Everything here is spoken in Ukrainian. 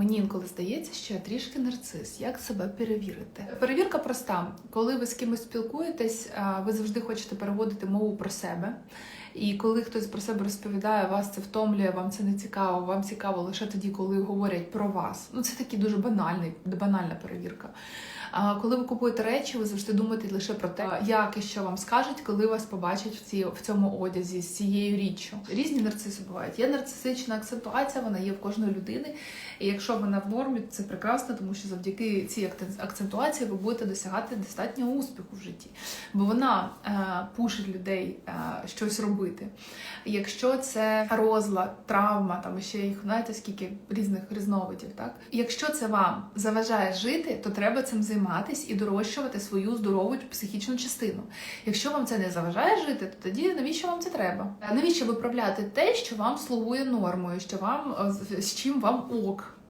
Мені інколи здається, що я трішки нарцис. Як себе перевірити? Перевірка проста. Коли ви з кимось спілкуєтесь, ви завжди хочете переводити мову про себе. І коли хтось про себе розповідає, вас це втомлює, вам це не цікаво, вам цікаво лише тоді, коли говорять про вас. Ну це такий дуже банальний, банальна перевірка. А коли ви купуєте речі, ви завжди думаєте лише про те, як і що вам скажуть, коли вас побачать в ці в цьому одязі з цією річчю. Різні нарциси бувають. Є нарцисична акцентуація, вона є в кожної людини. І якщо вона в нормі, це прекрасно, тому що завдяки цій акцентуації ви будете досягати достатнього успіху в житті, бо вона е, пушить людей е, щось робити. Якщо це розлад, травма, там ще їх знаєте скільки різних різновидів, так якщо це вам заважає жити, то треба цим займатись і дорощувати свою здорову психічну частину. Якщо вам це не заважає жити, то тоді навіщо вам це треба? Навіщо виправляти те, що вам слугує нормою, що вам з чим вам ок?